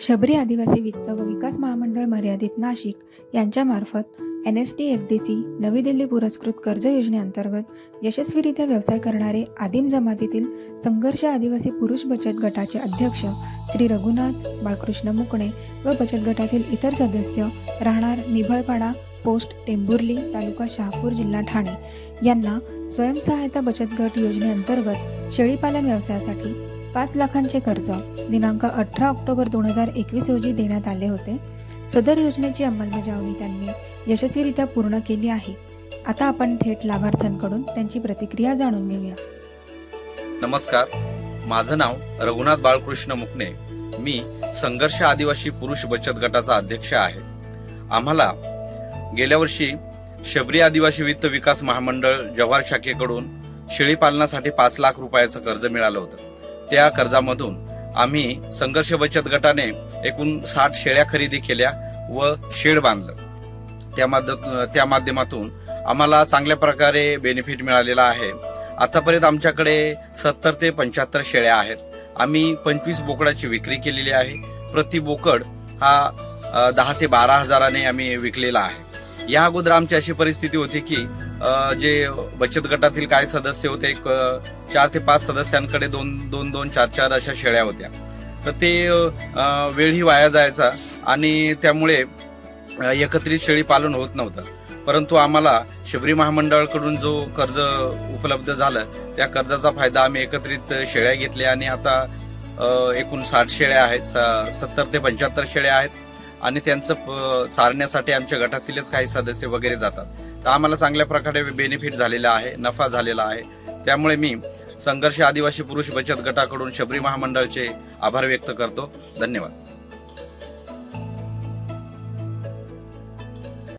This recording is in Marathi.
शबरी आदिवासी वित्त व विकास महामंडळ मर्यादित नाशिक यांच्यामार्फत N S T F D C नवी दिल्ली पुरस्कृत कर्ज योजनेअंतर्गत यशस्वीरित्या व्यवसाय करणारे आदिम जमातीतील संघर्ष आदिवासी पुरुष बचत गटाचे अध्यक्ष श्री रघुनाथ बाळकृष्ण मुकणे व बचत गटातील इतर सदस्य राहणार निभळपाडा पोस्ट टेंभुर्ली तालुका शहापूर जिल्हा ठाणे. यांना स्वयंसहायता बचत गट योजनेअंतर्गत शेळीपालन व्यवसायासाठी पाच लाखांचे कर्ज दिनांक अठरा ऑक्टोबर दोन हजार एकवीस रोजी देण्यात आले होते. सदर योजनेची अंमलबजावणी त्यांनी यशस्वीरित्या पूर्ण केली आहे. आता आपण थेट लाभार्थ्यांकडून त्यांची प्रतिक्रिया जाणून घेऊया. नमस्कार. माझं नाव रघुनाथ बाळकृष्ण मुकणे. मी संघर्ष आदिवासी पुरुष बचत गटाचा अध्यक्ष आहे. आम्हाला गेल्या वर्षी शबरी आदिवासी वित्त विकास महामंडळ जव्हार शाखेकडून शेळी पालनासाठी पाच लाख रुपयाचं कर्ज मिळालं होतं. त्या कर्जामधून आम्ही संघर्ष बचत गटाने एकूण साठ शेळ्या खरेदी केल्या व शेड बांधलं. त्या माध्य त्या माध्यमातून आम्हाला चांगल्या प्रकारे बेनिफिट मिळालेला आहे. आतापर्यंत आमच्याकडे सत्तर ते पंच्याहत्तर शेळ्या आहेत. आम्ही पंचवीस बोकडाची विक्री केलेली आहे. प्रति बोकड हा दहा ते बारा हजाराने आम्ही विकलेला आहे. या अगोदर आमची अशी परिस्थिती होती की जे बचत गटातील काही सदस्य होते एक चार ते पाच सदस्यांकडे दोन दोन दोन चार चार अशा शेळ्या होत्या. तर ते वेळही वाया जायचा आणि त्यामुळे एकत्रित शेळी पालन होत नव्हतं. परंतु आम्हाला शबरी महामंडळाकडून जो कर्ज उपलब्ध झालं त्या कर्जाचा फायदा आम्ही एकत्रित शेळ्या घेतल्या आणि आता एकूण साठ शेळ्या आहेत स- सत्तर ते पंच्याहत्तर शेळ्या आहेत. आणि त्यांचं प- चारण्यासाठी आमच्या गटातीलच काही सदस्य वगैरे जातात. तर आम्हाला चांगल्या प्रकारे बेनिफिट झालेला आहे नफा झालेला आहे. त्यामुळे मी संघर्ष आदिवासी पुरुष बचत गटाकडून शबरी महामंडळचे आभार व्यक्त करतो. धन्यवाद.